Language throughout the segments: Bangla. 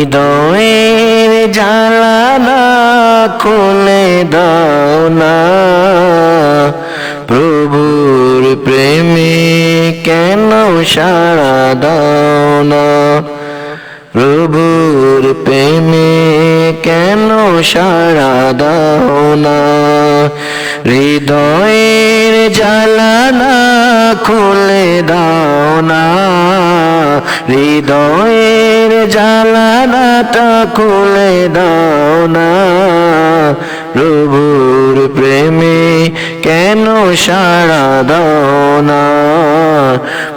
হৃদয়ের জালানা খুলে দাও না। প্রভুর প্রেমে কেন সাড়া দাও না? প্রভুর প্রেমে কেন সাড়া দাও না? হৃদয়ের জালানা খুলে দাও না। হৃদয়ের জালানাটা খুলে দাও না। প্রভুর প্রেমে কেন সাড়া দাও না?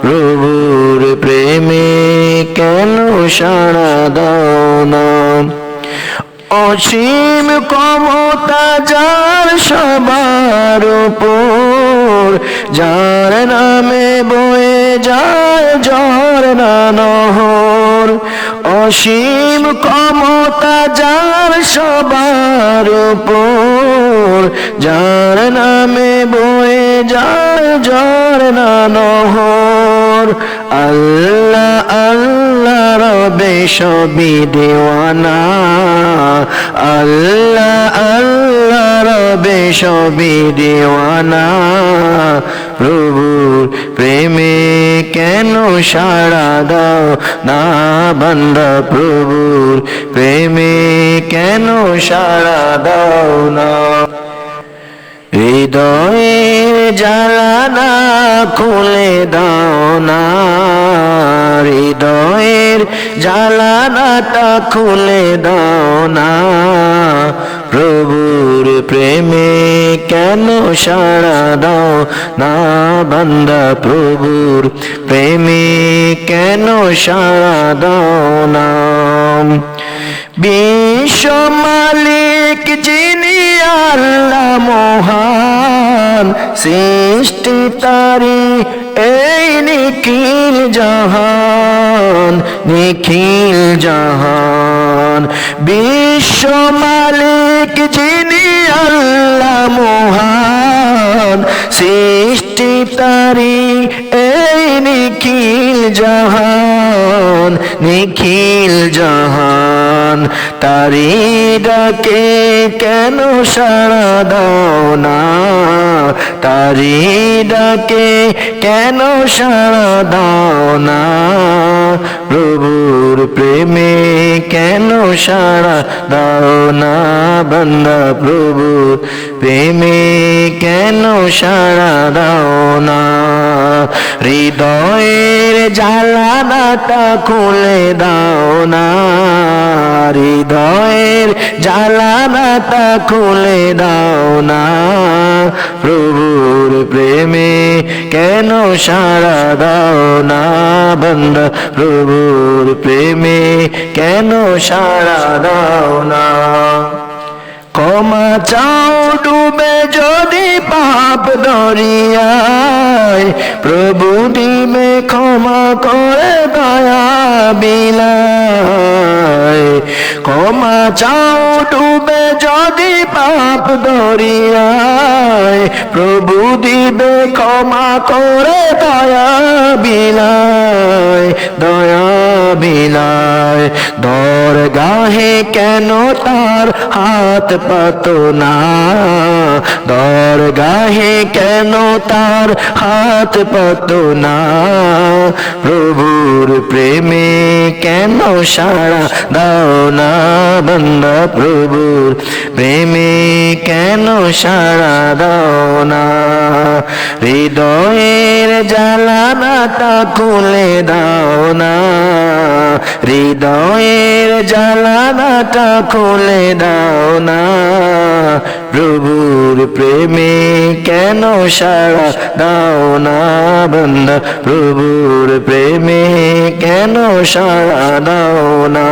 প্রভুর প্রেমে কেন সাড়া দাও না? অসীম ক্ষমতা যার সবার উপর, যার নামে বয়ে যায় ঝর না নহর। অসীম ক্ষমতা যার সবার উপর, যার নামে বয়ে যায় ঝর না নহর। আল্লাহ আল্লাহ, রবে সবই দেওয়ানা। আল্লাহ আল্লাহ সবই দেওয়ানা। প্রভুর প্রেমে কেন সাড়া দাও না বান্দা? প্রভুর প্রেমে কেন সাড়া দাও না? হৃদয়ের জালানা খুলে দাও না। হৃদয়ের জালানাটা খুলে দাও না। প্রভুর প্রেমে কেন সাড়া দাও না বান্দা প্রভুর? প্রেমে কেন সাড়া দাও না? বিশ্ব মালিক যিনি আল্লাহ মহান, সৃষ্টি তারি এই নিখিল জাহান নিখিল জাহান। বিশ্ব মালিক যিনি আল্লাহ মহান সৃষ্টি তারি এই নিখিল জাহান। নিখিল জাহান, তারি ডাকে কেন সাড়া দাও না? তারি ডাকে কেন সাড়া দাও না? প্রভুর প্রেমে কেন সাড়া দাও না? বন্দা, প্রভুর প্রেমে কেন সাড়া দাও না? হৃদয়ের জালানাটা খুলে দাও না, হৃদয়ের জ্বালানাটা খুলে দাও না। প্রভুর প্রেমে কেন সাড়া দাও না বন্ধ? প্রভুর প্রেমে কেন সাড়া দাও না? ক্ষমা চাও ডুবে যদি পাপ দরিয়ায়, প্রভু দিবে ক্ষমা করে দয়া বিলায়। ক্ষমা চাও ডুবে যদি পাপ দরিয়ায় প্রভু দিবে ক্ষমা করে দয়া বিলায় দয়া বিলায়। দর কেন তার হাত পাত না? দর গাহে কেন তার হাত পাত না? প্রভুর প্রেমে কেন সাড়া দাও না বন্দা প্রভুর প্রেমে কেন সারা দাও না? হৃদয়ের জ্বালানাটা খুলে দাও না। হৃদয়ের জ্বালানাটা খুলে দাও না। প্রেমে কেন সারা দাও না বন্ধ? প্রভুর প্রেমে কেন সারা দাও না?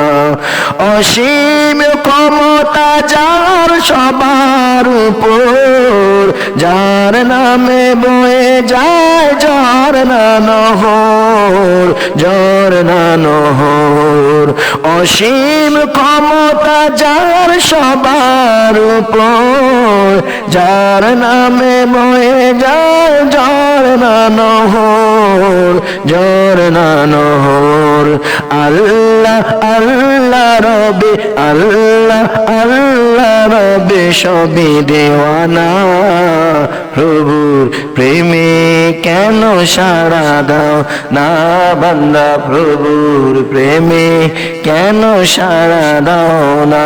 অসীম ক্ষমতা যার সবার উপর, যার নামে বয়ে যায়, যার না নহর যার না নহর অসীম ক্ষমতা যার সবার উপর যার নামে বয়ে যার না নহর যার না নহর আল্লাহ আল্লাহ রবে, আল্লাহ আল্লাহ রবে সবই দেওয়ানা। প্রভুর প্রেমে কেন সারা দাও না বান্দা? প্রভুর প্রেমে কেন সারা দাও না?